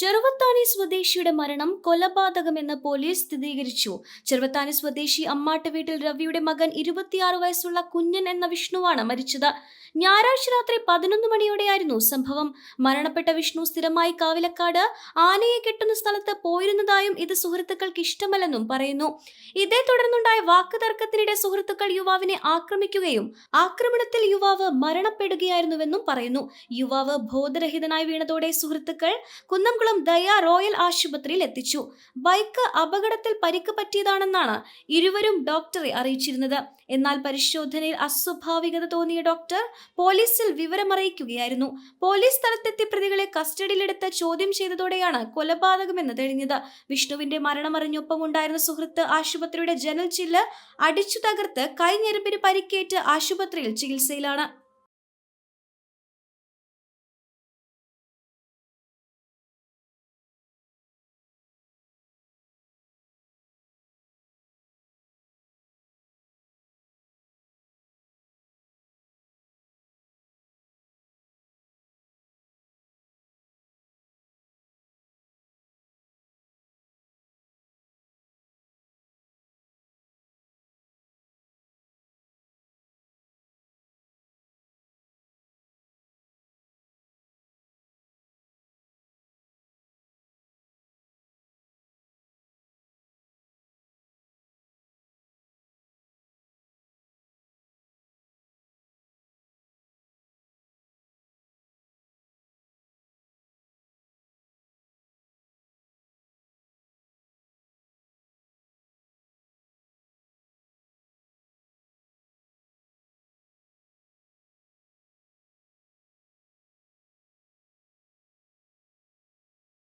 ചെറുവത്താനി സ്വദേശിയുടെ മരണം കൊലപാതകമെന്ന് പോലീസ് സ്ഥിരീകരിച്ചു. ചെറുവത്താനി സ്വദേശി അമ്മാട്ട് വീട്ടിൽ രവിയുടെ മകൻ ഇരുപത്തിയാറ് വയസ്സുള്ള കുഞ്ഞൻ എന്ന വിഷ്ണുവാണ് മരിച്ചത്. ഞായറാഴ്ച രാത്രി പതിനൊന്ന് മണിയോടെയായിരുന്നു സംഭവം. മരണപ്പെട്ട വിഷ്ണു സ്ഥിരമായി കാവിലക്കാട് ആനയെ കെട്ടുന്ന സ്ഥലത്ത് പോയിരുന്നതായും ഇത് സുഹൃത്തുക്കൾക്ക് ഇഷ്ടമല്ലെന്നും പറയുന്നു. ഇതേ തുടർന്നുണ്ടായ വാക്കുതർക്കത്തിനിടെ സുഹൃത്തുക്കൾ യുവാവിനെ ആക്രമിക്കുകയും ആക്രമണത്തിൽ യുവാവ് മരണപ്പെടുകയായിരുന്നുവെന്നും പറയുന്നു. യുവാവ് ബോധരഹിതനായി വീണതോടെ സുഹൃത്തുക്കൾ കുന്നംകുളം ദയ റോയൽ ആശുപത്രിയിൽ എത്തിച്ചു. ബൈക്ക് അപകടത്തിൽ പരിക്ക് പറ്റിയതാണെന്നാണ് ഇരുവരും ഡോക്ടറെ അറിയിച്ചിരുന്നത്. എന്നാൽ പരിശോധനയിൽ അസ്വാഭാവികത തോന്നിയ ഡോക്ടർ പോലീസിൽ വിവരമറിയിക്കുകയായിരുന്നു. പോലീസ് സ്ഥലത്തെത്തി പ്രതികളെ കസ്റ്റഡിയിലെടുത്ത് ചോദ്യം ചെയ്തതോടെയാണ് കൊലപാതകമെന്ന് തെളിഞ്ഞത്. വിഷ്ണുവിന്റെ മരണമറിഞ്ഞൊപ്പം ഉണ്ടായിരുന്ന സുഹൃത്ത് ആശുപത്രിയുടെ ജനൽ ചില്ല് അടിച്ചു തകർത്ത് കൈഞ്ഞെരുമ്പിന് പരിക്കേറ്റ് ആശുപത്രിയിൽ ചികിത്സയിലാണ്.